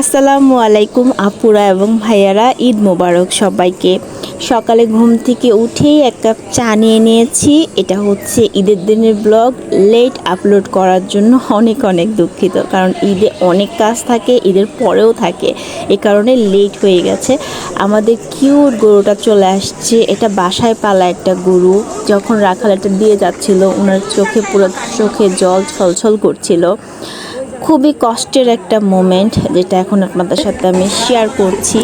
আসসালামু আলাইকুম আপুরা এবং ভাইয়ারা, ঈদ মোবারক সবাইকে। সকালে ঘুম থেকে উঠেই এক কাপ চা নিয়ে নিয়েছি। এটা হচ্ছে ঈদের দিনের ব্লগ লেট আপলোড করার জন্য অনেক অনেক দুঃখিত, কারণ ঈদে অনেক কাজ থাকে, ঈদের পরেও থাকে। এ কারণে লেট হয়ে গেছে। আমাদের কিউট গরুটা চলে আসছে। এটা বাসায় পালা একটা গরু, যখন রাখাল এটা দিয়ে যাচ্ছিল ওনার চোখে পুরো চোখে জল ছলছল করছিল। খুবই কষ্টের একটা মোমেন্ট যেটা এখন আপনাদের সাথে আমি শেয়ার করছি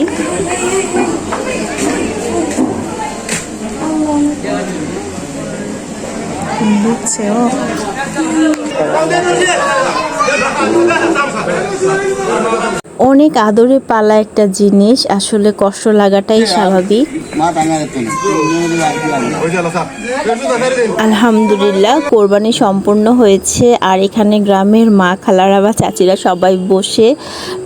ও অনেক আদরে পালা একটা জিনিস আসলে কষ্ট লাগাটাই স্বাভাবিক। আলহামদুলিল্লাহ কোরবানি সম্পূর্ণ হয়েছে। আর এখানে গ্রামের মা খালারা বা চাচিরা সবাই বসে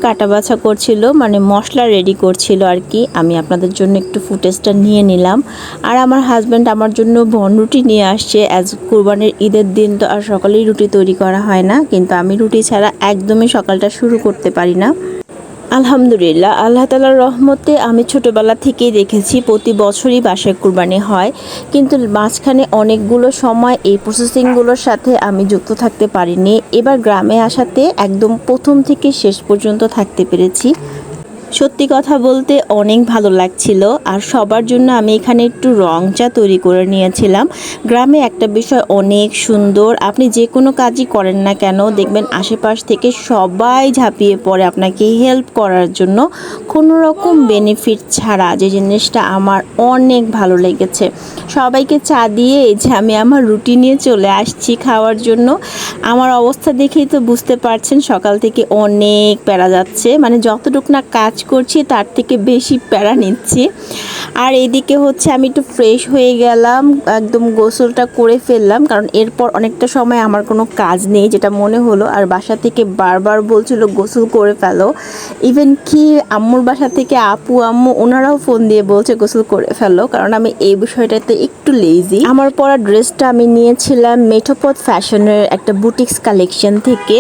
কাটা বাছা করছিল মানে মশলা রেডি করছিল আর কি। আমি আপনাদের জন্য একটু ফুটেজটা নিয়ে নিলাম। আর আমার হাজব্যান্ড আমার জন্য বন রুটি নিয়ে আসছে। অ্যাজ কোরবানির ঈদের দিন তো আর সকালেই রুটি তৈরি করা হয় না কিন্তু আমি রুটি ছাড়া একদমই সকালটা শুরু করতে পারি না। আলহামদুলিল্লাহ, আল্লাহ তালার রহমতে আমি ছোটোবেলা থেকেই দেখেছি প্রতি বছরই বাসায় কুরবানি হয়। কিন্তু মাঝখানে অনেকগুলো সময় এই প্রসেসিংগুলোর সাথে আমি যুক্ত থাকতে পারিনি। এবার গ্রামে আসাতে একদম প্রথম থেকে শেষ পর্যন্ত থাকতে পেরেছি। সত্যি কথা বলতে অনেক ভালো লাগছিল আর সবার জন্য আমি এখানে একটু রং চা তৈরি করে নিয়েছিলাম। গ্রামে একটা বিষয় অনেক সুন্দর, আপনি যে কোনো কাজই করেন না কেন, দেখবেন আশেপাশ থেকে সবাই ঝাঁপিয়ে পড়ে আপনাকে হেল্প করার জন্য। কোনো রকম বেনিফিট ছাড়া যে জিনিসটা আমার অনেক ভালো লেগেছে। সবাইকে চা দিয়ে যে আমি আমার রুটি নিয়ে চলে আসছি খাওয়ার জন্য। আমার অবস্থা দেখেই তো বুঝতে পারছেন সকাল থেকে অনেক প্যারা যাচ্ছে। মানে যতটুক না কাজ করছি, তার থেকে বেশি প্যারা নিচ্ছি। আর এদিকে হচ্ছে আমি একটু ফ্রেশ হয়ে গেলাম, একদম গোসলটা করে ফেললাম, কারণ এরপর অনেকটা সময় আমার কোনো কাজ নেই, যেটা মনে হলো। আর বাসা থেকে বারবার বলছিল, গোসল করে ফেলো। ইভেন কি আম্মুর বাসা থেকে আপু, আম্মু, ওনারাও ফোন দিয়ে বলছে, গোসল করে ফেলো। কারণ আমি এই বিষয়টাতে একটু লেজি আমার পরা ড্রেসটা আমি নিয়েছিলাম মেঠোপথ ফ্যাশনের একটা বুটিক্স কালেকশন থেকে।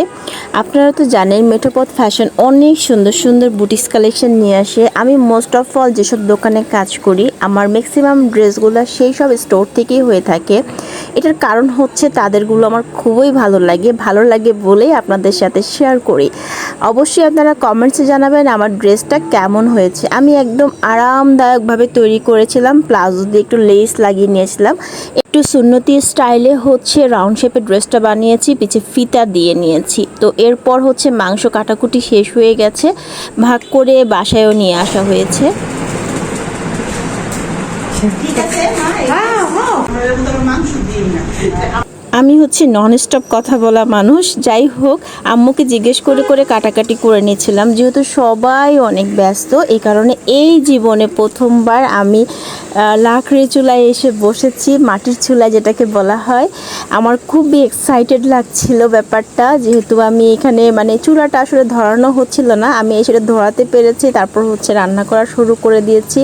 আপনারা তো জানেন মেঠোপথ ফ্যাশন অনেক সুন্দর সুন্দর বুটিক্স কালেকশন নিয়ে আসে। আমি মোস্ট অফ অল যেসব দোকানে কাজ করি, আমার ম্যাক্সিমাম ড্রেসগুলো সেই সব স্টোর থেকেই হয়ে থাকে। এটার কারণ হচ্ছে তাদেরগুলো আমার খুবই ভালো লাগে ভালো লাগে বলেই আপনাদের সাথে শেয়ার করি। অবশ্যই আপনারা কমেন্টসে জানাবেন আমার ড্রেসটা কেমন হয়েছে। আমি একদম আরামদায়কভাবে তৈরি করেছিলাম প্লাজো দিয়ে একটু লেস লাগিয়ে নিয়েছিলাম। একটু সুন্নতি স্টাইলে হচ্ছে রাউন্ড শেপের ড্রেসটা বানিয়েছি পিছে ফিতা দিয়ে নিয়েছি। তো এরপর হচ্ছে মাংস কাটাকুটি শেষ হয়ে গেছে ভাগ করে বাসায়ও নিয়ে আসা হয়েছে। আমি হচ্ছে নন স্টপ কথা বলা মানুষ। যাই হোক, আম্মুকে জিজ্ঞেস করে করে কাটাকাটি করে নিয়েছিলাম। যেহেতু সবাই অনেক ব্যস্ত, এই কারণে এই জীবনে প্রথমবার আমি লাকড়ি চুলায় এসে বসেছি, মাটির চুলায় যেটাকে বলা হয়। আমার খুবই এক্সাইটেড লাগছিল ব্যাপারটা। যেহেতু আমি এখানে মানে চুলাটা আসলে ধরানো হচ্ছিল না। আমি সেটা ধরাতে পেরেছি, তারপর হচ্ছে রান্না করা শুরু করে দিয়েছি।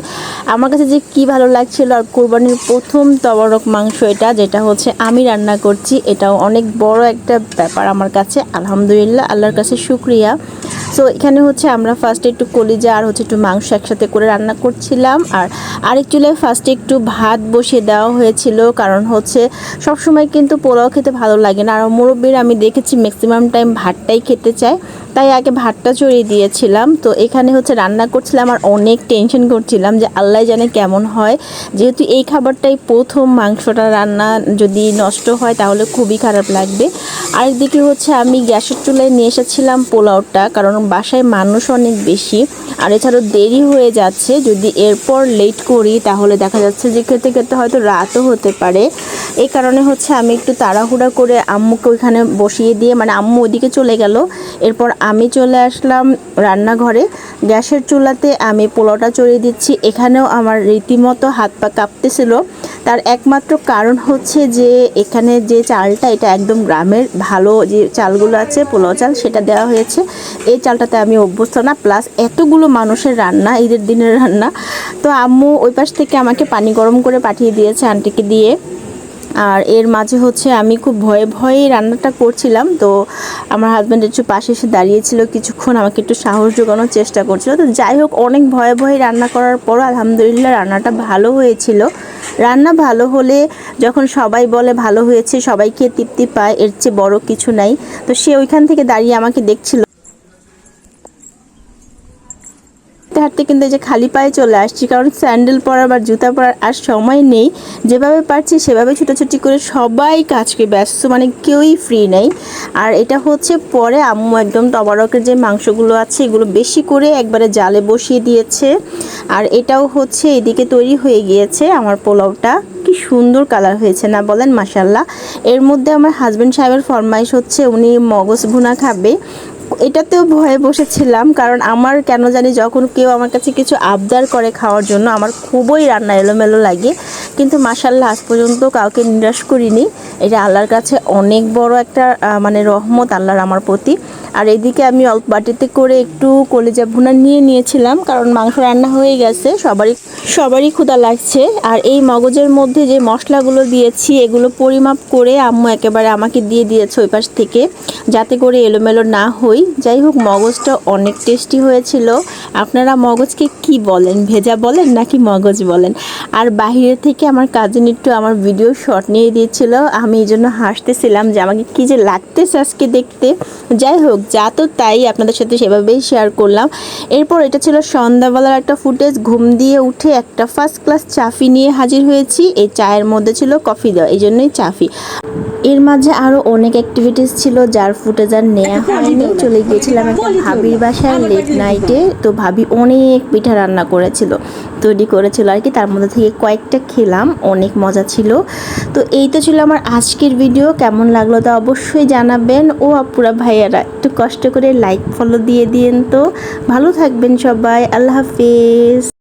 আমার কাছে যে কি ভালো লাগছিল, আর কোরবানির প্রথম তবরক মাংস এটা, যেটা হচ্ছে আমি রান্না করছি। এটাও অনেক বড় একটা ব্যাপার আমার কাছে। আলহামদুলিল্লাহ আল্লাহর কাছে শুক্রিয়া। সো এখানে হচ্ছে আমরা ফার্স্টে একটু কলিজা আর হচ্ছে একটু মাংস একসাথে করে রান্না করছিলাম। আর আরেক চুলায় ফার্স্টে একটু ভাত বসিয়ে দেওয়া হয়েছিল। কারণ হচ্ছে সবসময় কিন্তু পোলাও খেতে ভালো লাগে না। আর মুরব্বীর আমি দেখেছি ম্যাক্সিমাম টাইম ভাতটাই খেতে চায়। তাই আগে ভাতটা চড়িয়ে দিয়েছিলাম। তো এখানে হচ্ছে রান্না করছিলাম আর অনেক টেনশন করছিলাম যে আল্লাহ জানে কেমন হয়। যেহেতু এই খাবারটাই প্রথম মাংসটা রান্না যদি নষ্ট হয় তাহলে খুবই খারাপ লাগবে। আরেকদিকে হচ্ছে আমি গ্যাসের চুলায় নিয়ে এসেছিলাম পোলাওটা। কারণ বাসায় মানুষ অনেক বেশি। আর এছাড়াও দেরি হয়ে যাচ্ছে। যদি এরপর লেট করি, তাহলে দেখা যাচ্ছে যে খেতে খেতে হয়তো রাতও হতে পারে। এই কারণে হচ্ছে আমি একটু তাড়াহুড়া করে আম্মুকে ওইখানে বসিয়ে দিয়ে মানে আম্মু ওদিকে চলে গেল। এরপর আমি চলে আসলাম রান্নাঘরে। গ্যাসের চুলাতে আমি পোলাওটা চড়িয়ে দিচ্ছি। এখানেও আমার রীতিমতো হাত পা কাঁপতেছিল। তার একমাত্র কারণ হচ্ছে যে এখানে যে চালটা, এটা একদম গ্রামের ভালো যে চালগুলো আছে, পোলাও চাল, সেটা দেওয়া হয়েছে। এই চালটাতে আমি অভ্যস্ত না প্লাস এতগুলো মানুষের রান্না, ঈদের দিনের রান্না। তো আম্মু ওই পাশ থেকে আমাকে পানি গরম করে পাঠিয়ে দিয়েছে আন্টিকে দিয়ে। আর এর মাঝে হচ্ছে আমি খুব ভয়ে ভয়ে রান্নাটা করছিলাম। তো আমার হাজব্যান্ড একটু পাশে এসে দাঁড়িয়েছিল কিছুক্ষণ, আমাকে একটু সাহস জোগানোর চেষ্টা করছিল। তো যাই হোক, অনেক ভয়ে ভয়ে রান্না করার পর আলহামদুলিল্লাহ রান্নাটা ভালো হয়েছিল। রান্না ভালো হলে যখন সবাই বলে ভালো হয়েছে, সবাইকে তৃপ্তি পায়, এর চেয়ে বড় কিছু নাই। তো সে ওইখান থেকে দাঁড়িয়ে আমাকে দেখছিল। হাঁটতে হাঁটতে কিন্তু যে খালি পায়ে চলে আসছি, কারণ স্যান্ডেল পরা বা জুতা পরার আর সময় নেই। যেভাবে পারছি সেভাবে ছুটোছুটি করে সবাই কাজকে ব্যস্ত মানে কেউই ফ্রি নেই। আর এটা হচ্ছে পরে আম্মু একদম তবারকের যে মাংসগুলো আছে, এগুলো বেশি করে একবারে জালে বসিয়ে দিয়েছে। আর এটাও হচ্ছে এদিকে তৈরি হয়ে গিয়েছে আমার পোলাওটা। কি সুন্দর কালার হয়েছে, না বলেন? মাসাল্লাহ এর মধ্যে আমার হাজব্যান্ড সাহেবের ফরমাইশ হচ্ছে, উনি মগজ ভুনা খাবে। এটাতেও ভয়ে বসেছিলাম, কারণ আমার কেন জানি যখন কেউ আমার কাছে কিছু আবদার করে খাওয়ার জন্য আমার খুবই রান্না এলোমেলো লাগে। কিন্তু মাসাল্লাহ আজ পর্যন্ত কাউকে নিরাশ করিনি। এটা আল্লাহর কাছে অনেক বড় একটা মানে রহমত আল্লাহর আমার প্রতি। আর এদিকে আমি অল্প বাটিতে করে একটু কলেজা ভুনা নিয়ে নিয়েছিলাম, কারণ মাংস রান্না হয়ে গেছে, সবারই সবারই ক্ষুধা লাগছে। আর এই মগজের মধ্যে যে মশলাগুলো দিয়েছি, এগুলো পরিমাপ করে আম্মু একেবারে আমাকে দিয়ে দিয়েছে ওই পাশ থেকে, যাতে করে এলোমেলো না হই যাই হোক, মগজটা অনেক টেস্টি হয়েছিল। আপনারা মগজকে কি বলেন, ভেজা বলেন নাকি মগজ বলেন? আর বাইরে থেকে আমার কাজিন একটু আমার ভিডিও শট নিয়ে দিয়েছিল, আমি এই জন্য হাসতেছিলাম যে আমাকে কি যে লাগতেছে আজকে দেখতে। যাই হোক, যা তো তাই, আপনাদের সাথে সেভাবেই শেয়ার করলাম। এরপর এটা ছিল সন্ধ্যাবেলার একটা ফুটেজ ঘুম দিয়ে উঠে একটা ফার্স্ট ক্লাস চাফি নিয়ে হাজির হয়েছি। এই চায়ের মধ্যে ছিল কফি দেওয়া, এই জন্যই চাফি। এর মাঝে আরও অনেক অ্যাক্টিভিটিস ছিল যার ফুটেজ আর নেওয়া হয়নি। চলে গিয়েছিলাম একটা ভাবির বাসায় লেট নাইটে তো ভাবি অনেক পিঠা রান্না করেছিল তৈরি করেছিল আর কি। তার মধ্যে থেকে কয়েকটা খেলাম অনেক মজা ছিল। তো এই তো ছিল আমার আজকের ভিডিও কেমন লাগল তা অবশ্যই জানাবেন। ও আপুরা ভাইয়ারা একটু কষ্ট করে লাইক ফলো দিয়ে দিন তো। ভালো থাকবেন সবাই। আল্লাহ হাফিজ।